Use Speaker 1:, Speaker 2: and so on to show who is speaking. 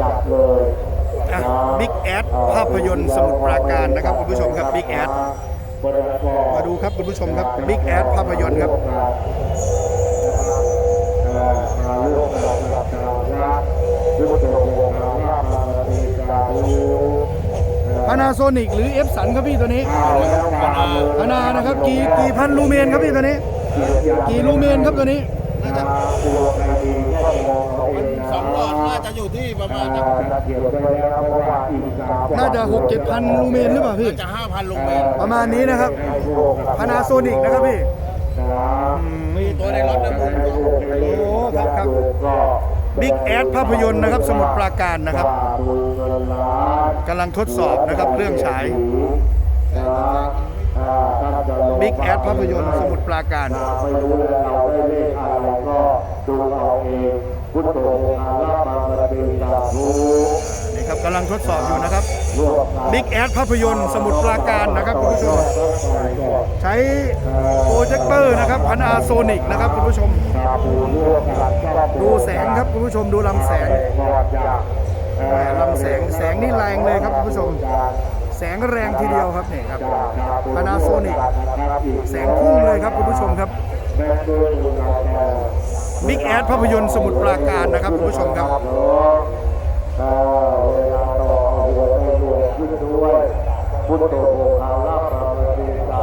Speaker 1: จัดเลย
Speaker 2: อะบิ๊กแอดภาพยนตร์สมุทรปราการนะครับคุณผู้ชมครับบิ๊กแอดมาดูครับคุณผู้ชมครับบิ๊กแอดภาพยนตร์ครับ
Speaker 1: มาลูกเราเราเราลูกเราเราเราเราดีกาลู
Speaker 2: พานาโซนิกหรือเอฟสันครับพี่ตัวนี้พานานะครับกี่กี่พันลูเมนครับพี่ตัวนี้ กี่ลูเมนครับตัวนี้
Speaker 3: อดน่าจะอยู่ที่ประมาณจะ
Speaker 1: เกี่ยวกับแล้วเพราะว่าอีกสาม
Speaker 2: น่าจะหกเจ็ดพันลูเมนหรือเปล่าพี่
Speaker 3: จะห้าพันลงเมตร
Speaker 2: ประมาณนี้นะครับพานาโซนิกนะครับพี่
Speaker 3: มีตัวในรถนะผม
Speaker 2: โอ้ครับครับบิ๊กแอดภาพยนตร์นะครับ สมุทรปราการนะครับกำลังทดสอบนะครับเครื่องฉายบิ๊กแอดภาพยนตร์สมุทรปราการ
Speaker 1: ไม่รู้แล้วเราได้เลขอะไรก็ ดูเอาเองพุทโธอาลามาระเบีตาภู
Speaker 2: นี่ครับกำลังทดสอบอยู่นะครับ
Speaker 1: รวบ
Speaker 2: บิ๊กแอดภาพยนตร์สมุทรปราการนะครับคุณผู้ชม ใช้โปรเจคเตอร์นะครับพันอาโซนิกนะครับคุณผู้ชม
Speaker 1: ตาภูรวบกันก็
Speaker 2: ดูแสงครับคุณผู้ชมดูลำแสง
Speaker 1: ก็จาก
Speaker 2: แหม่ลำแสงแสงนี่แรงเลยครับคุณผู้ชม แสงแรงทีเดียวครับนี่ครับพานาโซนิกแสงพุ่งเลยครับคุณผู้ชมครับ
Speaker 1: แม่ด้วยเราแต่
Speaker 2: บิ๊กแอดภาพยนตร์สมุทรปราการนะครับคุณผู้ชมครับ
Speaker 1: เออเวลาต่อหัวใจรวมขึ้นด้วยพุทโธอาลาปร